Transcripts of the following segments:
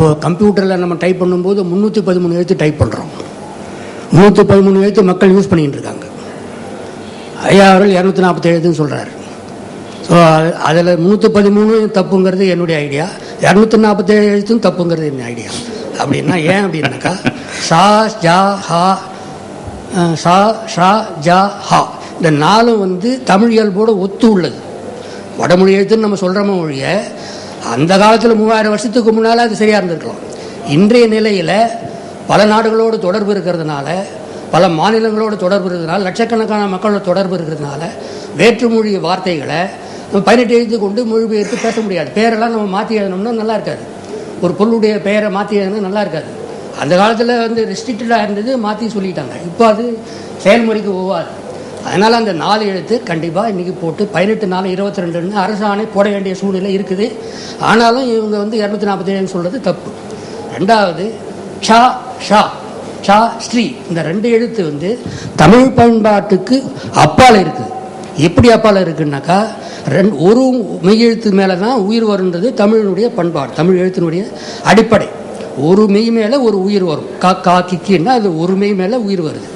இப்போ கம்ப்யூட்டரில் நம்ம டைப் பண்ணும்போது முந்நூற்றி பதிமூணு எழுத்து டைப் பண்ணுறோம் முந்நூற்றி பதிமூணு எழுத்து மக்கள் யூஸ் பண்ணிகிட்டு இருக்காங்க. ஐயா அவர்கள் இரநூத்தி நாற்பத்தி எழுதுன்னு சொல்கிறாரு ஸோ அதில் முந்நூற்றி பதிமூணு தப்புங்கிறது என்னுடைய ஐடியா இரநூத்தி நாற்பத்தேழு எழுத்தும் தப்புங்கிறது என்ன ஐடியா அப்படின்னா ஏன் அப்படின்னாக்கா சா ஜா ஹா சா ஷா ஜா ஹா. இந்த நாளும் வந்து தமிழ் இயல்போடு ஒத்து உள்ளது. வடமொழி எழுத்துன்னு நம்ம சொல்கிறோமோ ஒழிய அந்த காலத்தில் மூவாயிரம் வருஷத்துக்கு முன்னால் அது சரியாக இருந்திருக்கலாம். இன்றைய நிலையில் பல நாடுகளோடு தொடர்பு இருக்கிறதுனால பல மாநிலங்களோடு தொடர்பு இருக்கிறதுனால லட்சக்கணக்கான மக்களோட தொடர்பு இருக்கிறதுனால வேற்றுமொழி வார்த்தைகளை நம்ம பதினெட்டு எழுத்து கொண்டு மொழிபெயர்த்து பேச முடியாது. பேரெல்லாம் நம்ம மாற்றி எழுதணும்னா நல்லா இருக்காது. ஒரு பொருளுடைய பெயரை மாற்றி எழுதணும் நல்லா இருக்காது. அந்த காலத்தில் வந்து ரெஸ்ட்ரிக்டடாக இருந்தது மாற்றி சொல்லிட்டாங்க. இப்போ அது செயல்முறைக்கு ஒவ்வாது அதனால் அந்த நாலு எழுத்து கண்டிப்பாக இன்றைக்கி போட்டு பதினெட்டு நாலு இருபத்தி ரெண்டுன்னு அரசாணை போட வேண்டிய சூழ்நிலை இருக்குது. ஆனாலும் இவங்க வந்து இரநூத்தி நாற்பத்தேழுன்னு சொல்கிறது தப்பு. ரெண்டாவது ஷா ஷா ஷா ஸ்ரீ. இந்த ரெண்டு எழுத்து வந்து தமிழ் பண்பாட்டுக்கு அப்பால் இருக்குது எப்படி அப்பால் இருக்குன்னாக்கா ரெண்டு ஒரு மெய் எழுத்து மேலே தான் உயிர் வருன்றது தமிழினுடைய பண்பாடு தமிழ் எழுத்தினுடைய அடிப்படை. ஒரு மெய் மேலே ஒரு உயிர் வரும். கா கா கிக்கின்னா அது ஒரு மெய் மேலே உயிர் வருது.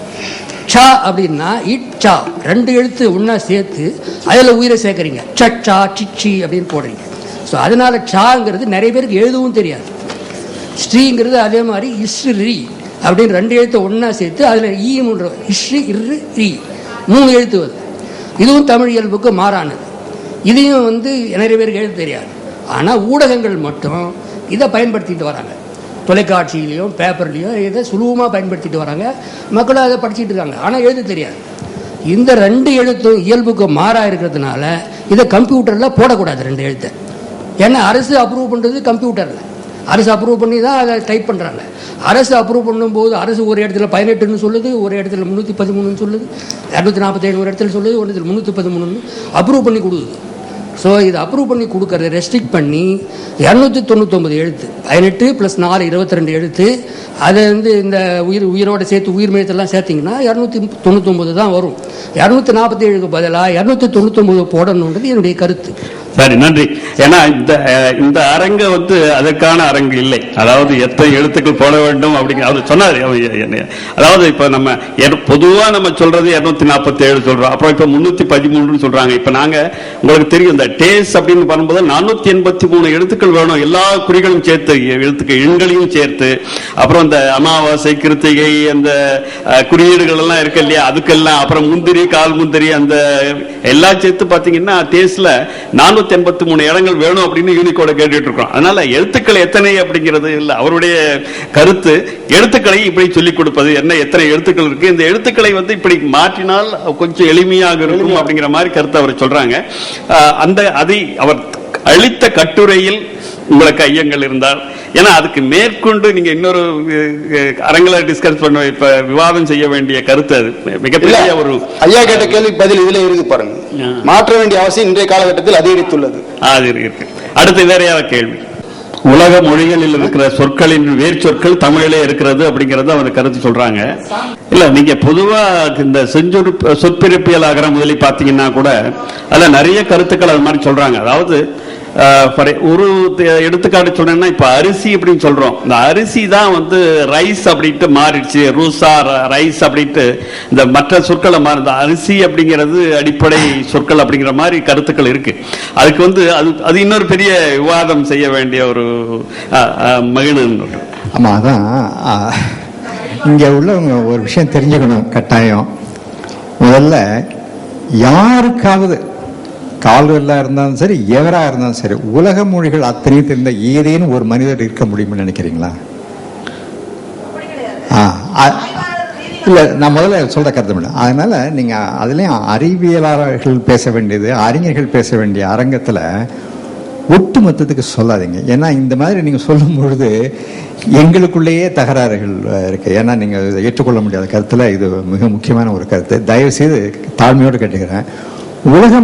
சா அப்படின்னா இட் சா. ரெண்டு எழுத்து ஒன்றா சேர்த்து அதில் உயிரை சேர்க்குறீங்க. சச்சா சிச்சி அப்படின்னு போடுறீங்க. ஸோ அதனால சாங்கிறது நிறைய பேருக்கு எழுதவும் தெரியாது. ஸ்ரீங்கிறது அதே மாதிரி இஸ்ரி அப்படின்னு ரெண்டு எழுத்தை ஒன்றா சேர்த்து அதில் ஈ மூன்று இஸ்ரி இரு ரீ மூணு எழுத்து வருது. இதுவும் தமிழ் இயல்புக்கு மாறானது. இதையும் வந்து நிறைய பேருக்கு எழுத தெரியாது. ஆனால் ஊடகங்கள் மட்டும் இதை பயன்படுத்திட்டு வராங்க. தொலைக்காட்சியிலையும் பேப்பர்லேயும் இதை சுலபமாக பயன்படுத்திட்டு வராங்க. மக்களும் அதை படிச்சுட்டு இருக்காங்க. ஆனால் எழுத தெரியாது. இந்த ரெண்டு எழுத்தும் இயல்புக்கு மாறாக இருக்கிறதுனால இதை கம்ப்யூட்டரில் போடக்கூடாது ரெண்டு எழுத்தை. ஏன்னா அரசு அப்ரூவ் பண்ணுறது கம்ப்யூட்டரில். அரசு அப்ரூவ் பண்ணி தான் அதை டைப் பண்ணுறாங்க அரசு அப்ரூவ் பண்ணும்போது அரசு ஒரு இடத்துல பதினெட்டுன்னு சொல்லுது ஒரு இடத்துல முந்நூற்றி பதிமூணுன்னு சொல்லுது இரநூத்தி நாற்பத்தேழு ஒரு இடத்துல சொல்லுது ஒரு இடத்துல முந்நூற்றி பதிமூணுன்னு அப்ரூவ் பண்ணி கொடுக்குது. ஸோ இதை அப்ரூவ் பண்ணி கொடுக்கறத ரெஸ்ட்ரிக்ட் பண்ணி இரநூத்தி தொண்ணூத்தொம்பது எழுத்து பதினெட்டு ப்ளஸ் நாலு இருபத்தி ரெண்டு எழுத்து அதை வந்து இந்த உயிர் உயிரோடு சேர்த்து உயிர் மையத்தெல்லாம் சேர்த்திங்கன்னா இரநூத்தி தொண்ணூத்தொம்பது தான் வரும். இரநூத்தி நாற்பத்தி ஏழுக்கு பதிலாக இரநூத்தி தொண்ணூத்தொம்பது போடணுன்றது என்னுடைய கருத்து. சரி நன்றி. ஏன்னா இந்த இந்த அரங்கு வந்து அதற்கான அரங்கு இல்லை. அதாவது எத்தனை எழுத்துக்கள் போட வேண்டும் அப்படிங்கிற அவர் சொன்னார். அவர் என்ன- அதாவது இப்ப நம்ம எர்- பொதுவா நம்ம சொல்றது இருநூத்தி நாற்பத்தி ஏழு சொல்றோம். அப்புறம் இப்ப முன்னூத்தி பதிமூணுன்னு சொல்றாங்க. இப்ப நாங்க உங்களுக்கு தெரியும் இந்த டேஸ் அப்படின்னு பண்ணும்போது நானூத்தி எண்பத்தி மூணு எழுத்துக்கள் வேணும். எல்லா குறிகளும் சேர்த்து எழுத்துக்கள் எண்களையும் சேர்த்து அப்புறம் இந்த அமாவாசை கிருத்திகை அந்த குறியீடுகள் எல்லாம் இருக்கு இல்லையா? அதுக்கெல்லாம் அப்புறம் முந்திரி கால் முந்திரி அந்த எல்லாம் சேர்த்து பாத்தீங்கன்னா டேஸ்ட்ல நானூத்தி எண்பத்தி மூணு இடங்கள் வேணும் அப்படின்னு யூனிகோட கேட்டுட்டு இருக்கோம். அதனால எழுத்துக்கள் எத்தனை அப்படிங்கிறது இல்ல. அவருடைய கருத்து எழுத்துக்களை இப்படி சொல்லிக் கொடுப்பது. என்ன எத்தனை எழுத்துக்கள் இருக்கு? இந்த எழுத்துக்களை வந்து இப்படி மாற்றினால் கொஞ்சம் எளிமையாக இருக்கும் அப்படிங்கிற மாதிரி கருத்தை அவர் சொல்றாங்க. அந்த அதை அவர் அளித்த கட்டுரையில் உங்களுக்கு ஐயங்கள் இருந்தால் ஏன்னா அதுக்கு மேற்கொண்டு நீங்க இன்னொரு அரங்கில டிஸ்கஸ் பண்ண இப்ப விவாதம் செய்ய வேண்டிய கருத்து அது. மிகப்பெரிய ஒரு ஐயா கேட்ட கேள்விக்கு பதில் இதுல இருக்கு பாருங்க. மாற்ற வேண்டிய அவசியம் இன்றைய காலகட்டத்தில் அதிகரித்துள்ளது. அது இருக்கு அடுத்து வேற கேள்வி? உலக மொழிகளில் இருக்கிற சொற்களின் வேர் சொற்கள் தமிழிலே இருக்கிறது அப்படிங்கறது அவர் கருத்து சொல்றாங்க. இல்ல நீங்க பொதுவா இந்த செஞ்சொற் சொற்பிறப்பியல் ஆகிற முதலி பாத்தீங்கன்னா கூட அதுல நிறைய கருத்துக்கள் அது மாதிரி சொல்றாங்க. அதாவது ஒரு எடுத்துக்காட்டு சொன்னேன்னா இப்ப அரிசி அப்படின்னு சொல்றோம். இந்த அரிசி தான் வந்து ரைஸ் அப்படின்ட்டு மாறிடுச்சு. ரூசா ரைஸ் அப்படின்ட்டு இந்த மற்ற சொற்களை மாறி இந்த அரிசி அப்படிங்கிறது அடிப்படை சொற்கள் அப்படிங்கிற மாதிரி கருத்துக்கள் இருக்கு. அதுக்கு வந்து அது அது இன்னொரு பெரிய விவாதம் செய்ய வேண்டிய ஒரு மகிழ்ந்து ஆமா அதான். இங்கே இங்க உள்ளவங்க ஒரு விஷயம் தெரிஞ்சுக்கணும் கட்டாயம். முதல்ல யாருக்காவது கால்வெல்லா இருந்தாலும் சரி எவராக இருந்தாலும் சரி உலக மொழிகள் அத்தனையும் தெரிந்த ஏதேனும் ஒரு மனிதர் இருக்க முடியும்னு நினைக்கிறீங்களா? ஆ, நான் முதல்ல சொல்ற கருத்து முடியும் அதனால நீங்கள் அதுலேயும் அறிவியலாளர்கள் பேச வேண்டியது அறிஞர்கள் பேச வேண்டிய அரங்கத்துல ஒட்டுமொத்தத்துக்கு சொல்லாதீங்க. ஏன்னா இந்த மாதிரி நீங்கள் சொல்லும் பொழுது எங்களுக்குள்ளேயே தகராறுகள் இருக்குது இருக்கு. ஏன்னா நீங்கள் இதை ஏற்றுக்கொள்ள முடியாத கருத்தில் இது மிக முக்கியமான ஒரு கருத்து. தயவு செய்து தாழ்மையோடு கேட்டுக்கிறேன். உலகம்